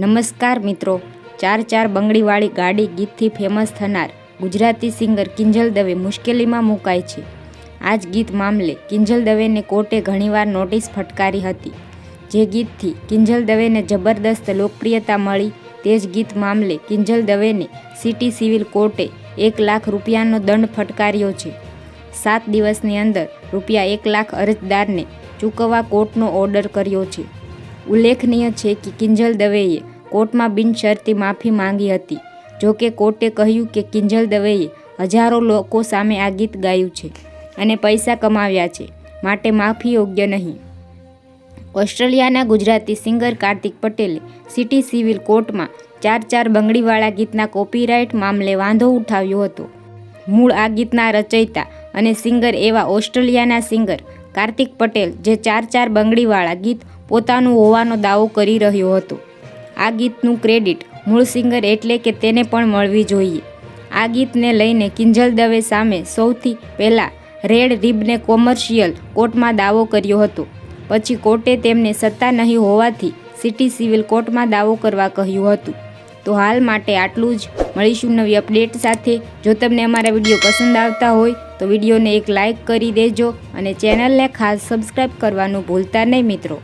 નમસ્કાર મિત્રો, ચાર ચાર બંગડીવાળી ગાડી ગીતથી ફેમસ થનાર ગુજરાતી સિંગર કિંજલ દવે મુશ્કેલીમાં મુકાય છે. આ જ ગીત મામલે કિંજલ દવેને કોર્ટે ઘણીવાર નોટિસ ફટકારી હતી. જે ગીતથી કિંજલ દવેને જબરદસ્ત લોકપ્રિયતા મળી, તે જ ગીત મામલે કિંજલ દવેને સિટી સિવિલ કોર્ટે એક લાખ રૂપિયાનો દંડ ફટકાર્યો છે. સાત દિવસની અંદર રૂપિયા એક લાખ અરજદારને ચૂકવવા કોર્ટનો ઓર્ડર કર્યો છે. ઉલ્લેખનીય છે કે કિંજલ દવેએ કોર્ટમાં બિનશરતી માફી માંગી હતી, જો કે કોર્ટે કહ્યું કે કિંજલ દવેએ હજારો લોકો સામે આ ગીત ગાયું છે અને પૈસા કમાવ્યા છે, માટે માફી યોગ્ય નહીં. ઓસ્ટ્રેલિયાના ગુજરાતી સિંગર કાર્તિક પટેલે સિટી સિવિલ કોર્ટમાં ચાર ચાર બંગડીવાળા ગીતના કોપીરાઇટ મામલે વાંધો ઉઠાવ્યો હતો. મૂળ આ ગીતના રચયિતા અને સિંગર એવા ઓસ્ટ્રેલિયાના સિંગર કાર્તિક પટેલ, જે ચાર ચાર બંગડીવાળા ગીત પોતાનું હોવાનો દાવો કરી રહ્યો હતો. આ ગીતનું ક્રેડિટ મૂળ સિંગર એટલે કે તેને પણ મળવી જોઈએ. આ ગીતને લઈને કિંજલ દવે સામે સૌથી પહેલાં રેડ રિબને કોમર્શિયલ કોર્ટમાં દાવો કર્યો હતો. પછી કોર્ટે તેમને સત્તા નહીં હોવાથી સિટી સિવિલ કોર્ટમાં દાવો કરવા કહ્યું હતું. તો હાલ માટે આટલું જ. મળીશું નવી અપડેટ સાથે. જો તમને અમારા વીડિયો પસંદ આવતા હોય, તો વિડીયોને એક લાઇક કરી દેજો અને ચેનલને ખાસ સબસ્ક્રાઈબ કરવાનું ભૂલતા નહીં મિત્રો.